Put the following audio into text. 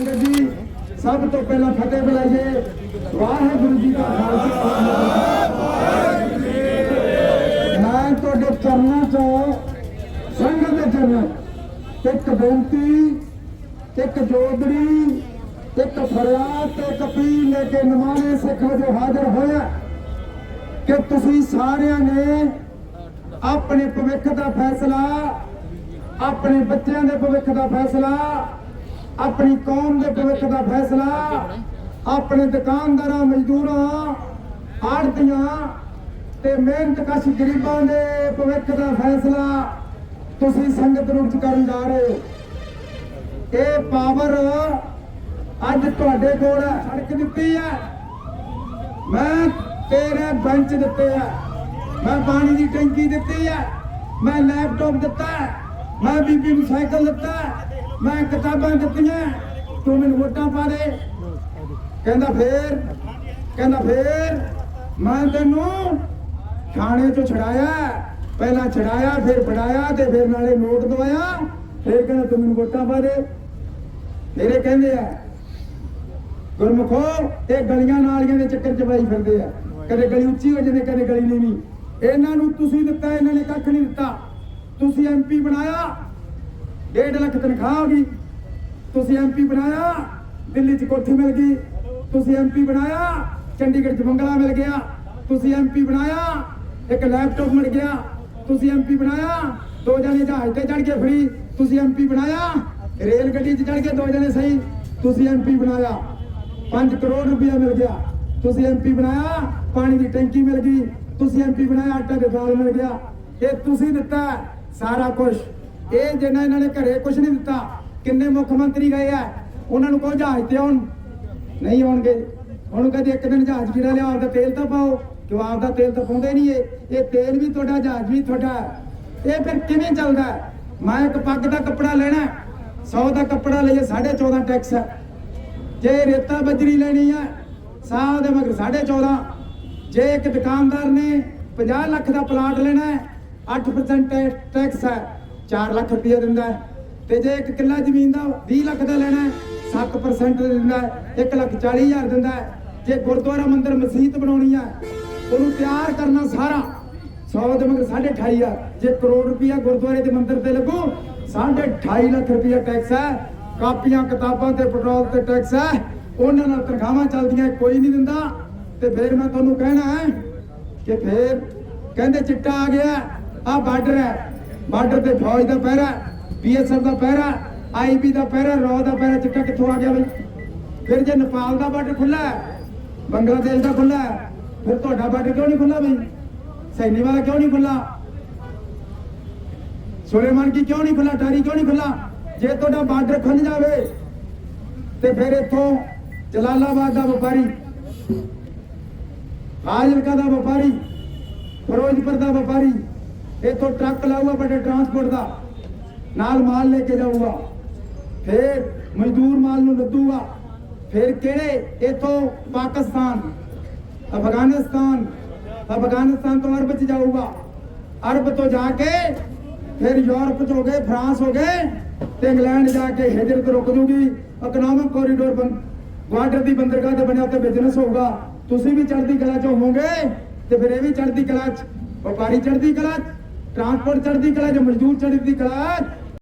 ਸਭ ਤੋਂ ਪਹਿਲਾਂ ਫਤਿਹ ਬੁਲਾਈਏ। ਵਾਹਿਗੁਰੂ ਜੀ ਕਾ ਖਾਲਸਾ। ਮੈਂ ਤੁਹਾਡੇ ਚਰਨਾਂ ਤੋਂ ਸੰਗਤ ਦੇ ਚਰਨਾਂ ਇੱਕ ਬੇਨਤੀ, ਇੱਕ ਜੋਦੜੀ ਇੱਕ ਫਰਿਆਦ ਤੇ ਇੱਕ ਲੈ ਕੇ ਨਮਾਨੇ ਸਿੱਖ ਵਜੋਂ ਹਾਜ਼ਰ ਹੋਇਆ ਕਿ ਤੁਸੀਂ ਸਾਰਿਆਂ ਨੇ ਆਪਣੇ ਭਵਿੱਖ ਦਾ ਫੈਸਲਾ, ਆਪਣੇ ਬੱਚਿਆਂ ਦੇ ਭਵਿੱਖ ਦਾ ਫੈਸਲਾ ਆਪਣੀ ਕੌਮ ਦੇ ਭਵਿੱਖ ਦਾ ਫੈਸਲਾ, ਆਪਣੇ ਦੁਕਾਨਦਾਰਾਂ, ਮਜ਼ਦੂਰਾਂ ਆੜਤੀਆਂ ਤੇ ਮਿਹਨਤਕਸ਼ ਗਰੀਬਾਂ ਦੇ ਭਵਿੱਖ ਦਾ ਫੈਸਲਾ ਤੁਸੀਂ ਸੰਗਤ ਰੂਪ ਚ ਕਰਨ ਜਾ ਰਹੇ ਹੋ। ਇਹ ਪਾਵਰ ਅੱਜ ਤੁਹਾਡੇ ਕੋਲ ਸੜਕ ਦਿੱਤੀ ਹੈ। ਮੈਂ ਤੇਰੇ ਬੈਂਚ ਦਿੱਤੇ ਆ ਮੈਂ ਪਾਣੀ ਦੀ ਟੈਂਕੀ ਦਿੱਤੀ ਆ ਮੈਂ ਲੈਪਟਾਪ ਦਿੱਤਾ ਮੈਂ ਬੀਬੀ ਨੂੰ ਸਾਈਕਲ ਦਿੱਤਾ ਮੈਂ ਕਿਤਾਬਾਂ ਦਿੱਤੀਆਂ, ਤੂੰ ਮੈਨੂੰ ਵੋਟਾਂ ਪਾ ਦੇ। ਕਹਿੰਦਾ ਫੇਰ ਕਹਿੰਦਾ ਫੇਰ, ਮੈਂ ਤੈਨੂੰ ਥਾਣੇ ਚੋਂ ਛੜਾਇਆ ਪਹਿਲਾਂ ਛੜਾਇਆ ਫਿਰ ਫੜਾਇਆ ਤੇ ਫਿਰ ਨਾਲੇ ਨੋਟ ਦਵਾਇਆ। ਫਿਰ ਕਹਿੰਦਾ ਤੂੰ ਮੈਨੂੰ ਵੋਟਾਂ ਪਾ ਦੇ। ਮੇਰੇ ਕਹਿੰਦੇ ਆ, ਗੁਰਮੁਖੋ, ਇਹ ਗਲੀਆਂ ਨਾਲੀਆਂ ਦੇ ਚੱਕਰ ਚ ਪਾਈ ਫਿਰਦੇ ਆ। ਕਦੇ ਗਲੀ ਉੱਚੀ ਹੋ ਜਾਂਦੀ, ਕਦੇ ਗਲੀ ਨੀਵੀਂ। ਇਹਨਾਂ ਨੂੰ ਤੁਸੀਂ ਦਿੱਤਾ, ਇਹਨਾਂ ਨੇ ਕੱਖ ਨਹੀਂ ਦਿੱਤਾ। ਤੁਸੀਂ ਐਮਪੀ ਬਣਾਇਆ ਡੇਢ ਲੱਖ ਤਨਖਾਹ ਹੋ ਗਈ। ਤੁਸੀਂ ਐਮਪੀ ਬਣਾਇਆ, ਦਿੱਲੀ 'ਚ ਕੋਠੀ ਮਿਲ ਗਈ। ਤੁਸੀਂ ਐਮਪੀ ਬਣਾਇਆ, ਚੰਡੀਗੜ੍ਹ 'ਚ ਬੰਗਲਾ ਮਿਲ ਗਿਆ। ਤੁਸੀਂ ਐਮਪੀ ਬਣਾਇਆ, ਇੱਕ ਲੈਪਟਾਪ ਮਿਲ ਗਿਆ। ਤੁਸੀਂ ਐਮਪੀ ਬਣਾਇਆ, ਦੋ ਜਣੇ ਜਹਾਜ਼ ਤੇ ਚੜ ਕੇ ਫਰੀ ਤੁਸੀਂ ਐਮਪੀ ਬਣਾਇਆ, ਰੇਲ ਗੱਡੀ 'ਚ ਚੜ ਕੇ ਦੋ ਜਣੇ ਸਹੀ। ਤੁਸੀਂ ਐਮਪੀ ਬਣਾਇਆ 5 ਕਰੋੜ ਰੁਪਇਆ ਮਿਲ ਗਿਆ। ਤੁਸੀਂ ਐਮਪੀ ਬਣਾਇਆ, ਪਾਣੀ ਦੀ ਟੈਂਕੀ ਮਿਲ ਗਈ। ਤੁਸੀਂ ਐਮਪੀ ਬਣਾਇਆ, ਆਟਾ ਤੇ ਦਾਲ ਮਿਲ ਗਿਆ। ਇਹ ਤੁਸੀਂ ਦਿੱਤਾ ਸਾਰਾ ਕੁਝ ਇਹ ਜਿਹਨਾਂ ਇਹਨਾਂ ਨੇ ਘਰੇ ਕੁਝ ਨਹੀਂ ਦਿੱਤਾ, ਕਿੰਨੇ ਮੁੱਖ ਮੰਤਰੀ ਗਏ ਆ, ਉਹਨਾਂ ਨੂੰ ਕਹੋ ਜਹਾਜ਼ ਤੇ ਆਉਣ ਨਹੀਂ ਆਉਣਗੇ। ਹੁਣ ਕਹਦੇ ਇੱਕ ਦਿਨ ਜਹਾਜ਼ ਜਿਹੜਾ ਲਿਆ, ਆਪਦਾ ਤੇਲ ਤਾਂ ਪਾਓ, ਕਿਉਂ ਆਪਦਾ ਤੇਲ ਤਾਂ ਪਾਉਂਦੇ ਨਹੀਂ ਇਹ? ਇਹ ਤੇਲ ਵੀ ਤੁਹਾਡਾ, ਜਹਾਜ਼ ਵੀ ਤੁਹਾਡਾ। ਇਹ ਫਿਰ ਕਿਵੇਂ ਚੱਲਦਾ? ਮੈਂ ਇੱਕ ਪੱਗ ਦਾ ਕੱਪੜਾ ਲੈਣਾ 100 ਦਾ ਕੱਪੜਾ ਲਈਏ 14.5 ਟੈਕਸ ਹੈ ਜੇ ਰੇਤਾ ਬਜਰੀ ਲੈਣੀ ਹੈ ਸਾਹ ਦੇ ਮਗਰ 14.5 ਜੇ ਇੱਕ ਦੁਕਾਨਦਾਰ ਨੇ 50 ਲੱਖ ਦਾ ਪਲਾਟ ਲੈਣਾ ਹੈ 8% ਟੈਕਸ ਹੈ 4 ਲੱਖ ਰੁਪਏ ਦਿੰਦਾ ਤੇ ਜੇ ਇੱਕ ਕਿੱਲਾ ਜ਼ਮੀਨ ਦਾ 20 ਲੱਖ ਦਾ ਲੈਣਾ ਹੈ 7% ਦਿੰਦਾ 1 ਲੱਖ 40 ਹਜ਼ਾਰ ਦਿੰਦਾ ਜੇ ਗੁਰਦੁਆਰਾ ਮੰਦਿਰ ਮਸਜਿਦ ਬਣਾਉਣੀ ਹੈ ਉਹਨੂੰ ਤਿਆਰ ਕਰਨਾ ਸਾਰਾ 100 ਦੇ ਮਗਰ 2.5 ਹਜ਼ਾਰ। ਜੇ ਕਰੋੜ ਰੁਪਇਆ ਗੁਰਦੁਆਰੇ ਦੇ ਮੰਦਿਰ ਤੇ ਲੱਗੂ 2.5 ਲੱਖ ਰੁਪਇਆ ਟੈਕਸ ਹੈ। ਕਾਪੀਆਂ, ਕਿਤਾਬਾਂ ਤੇ ਪੈਟਰੋਲ ਤੇ ਟੈਕਸ ਹੈ। ਉਹਨਾਂ ਨਾਲ ਤਨਖਾਹਾਂ ਚੱਲਦੀਆਂ, ਕੋਈ ਨਹੀਂ ਦਿੰਦਾ। ਤੇ ਫਿਰ ਮੈਂ ਤੁਹਾਨੂੰ ਕਹਿਣਾ ਹੈ ਕਿ ਫਿਰ ਕਹਿੰਦੇ ਚਿੱਟਾ ਆ ਗਿਆ ਆ ਬਾਰਡਰ ਹੈ। ਬਾਰਡਰ ਤੇ ਫੌਜ ਦਾ ਪਹਿਰਾ, ਬੀਐਸਐਫ ਦਾ ਪਹਿਰਾ, ਆਈਬੀ ਦਾ ਪਹਿਰਾ, ਰੌ ਦਾ ਪਹਿਰਾ, ਚਿੱਟਾ ਕਿੱਥੋਂ ਆ ਗਿਆ ਬਈ? ਫਿਰ ਜੇ ਨੇਪਾਲ ਦਾ ਬਾਰਡਰ ਖੁੱਲਾ ਹੈ, ਬੰਗਲਾਦੇਸ਼ ਦਾ ਖੁੱਲਾ ਹੈ, ਫਿਰ ਤੁਹਾਡਾ ਬਾਰਡਰ ਕਿਉਂ ਨਹੀਂ ਖੁੱਲਾ ਬਈ? ਸੈਨੀ ਵਾਲਾ ਕਿਉਂ ਨਹੀਂ ਖੁੱਲਾ ਸੁਲੇਮਾਨ ਕੀ ਕਿਉਂ ਨਹੀਂ ਖੁੱਲਾ ਟਾਰੀ ਕਿਉਂ ਨਹੀਂ ਖੁੱਲਾ ਜੇ ਤੁਹਾਡਾ ਬਾਰਡਰ ਖੁੱਲ ਜਾਵੇ, ਤੇ ਫਿਰ ਇੱਥੋਂ ਜਲਾਲਾਬਾਦ ਦਾ ਵਪਾਰੀ, ਫਾਜ਼ਿਲਕਾ ਦਾ ਵਪਾਰੀ, ਫਿਰੋਜ਼ਪੁਰ ਦਾ ਵਪਾਰੀ ਇੱਥੋਂ ਟਰੱਕ ਲਾਊਗਾ ਵੱਡੇ ਟਰਾਂਸਪੋਰਟ ਦਾ। ਨਾਲ ਮਾਲ ਲੈ ਕੇ ਜਾਊਗਾ। ਫਿਰ ਮਜ਼ਦੂਰ ਮਾਲ ਨੂੰ ਲੱਦੂਗਾ। ਫਿਰ ਕਿਹੜੇ? ਇੱਥੋਂ ਪਾਕਿਸਤਾਨ, ਅਫਗਾਨਿਸਤਾਨ। ਅਫਗਾਨਿਸਤਾਨ ਤੋਂ ਅਰਬ ਚ ਜਾਊਗਾ। ਅਰਬ ਤੋਂ ਜਾ ਕੇ ਫਿਰ ਯੂਰਪ ਚ ਹੋ ਗਏ, ਫਰਾਂਸ ਹੋ ਗਏ ਤੇ ਇੰਗਲੈਂਡ ਜਾ ਕੇ ਹਿਜਰਤ ਰੁਕ ਜੂਗੀ। ਇਕਨੋਮਿਕ ਕੋਰੀਡੋਰ ਬਣ ਬਾਰਡਰ ਦੀ ਬੰਦਰਗਾਹ ਤੇ ਬਣਿਆ ਤੇ ਬਿਜ਼ਨਸ ਹੋਊਗਾ। ਤੁਸੀਂ ਵੀ ਚੜ੍ਹਦੀ ਕਲਾ ਚ ਹੋਵੋਗੇ ਤੇ ਫਿਰ ਇਹ ਵੀ ਚੜ੍ਹਦੀ ਕਲਾ ਚ, ਵਪਾਰੀ ਚੜ੍ਹਦੀ ਕਲਾ ਚ। ਟਰਾਂਸਪੋਰਟ ਚੜ੍ਹਦੀ ਕਲਾ ਚ ਮਜ਼ਦੂਰ ਚੜ੍ਹਦੀ ਕਲਾ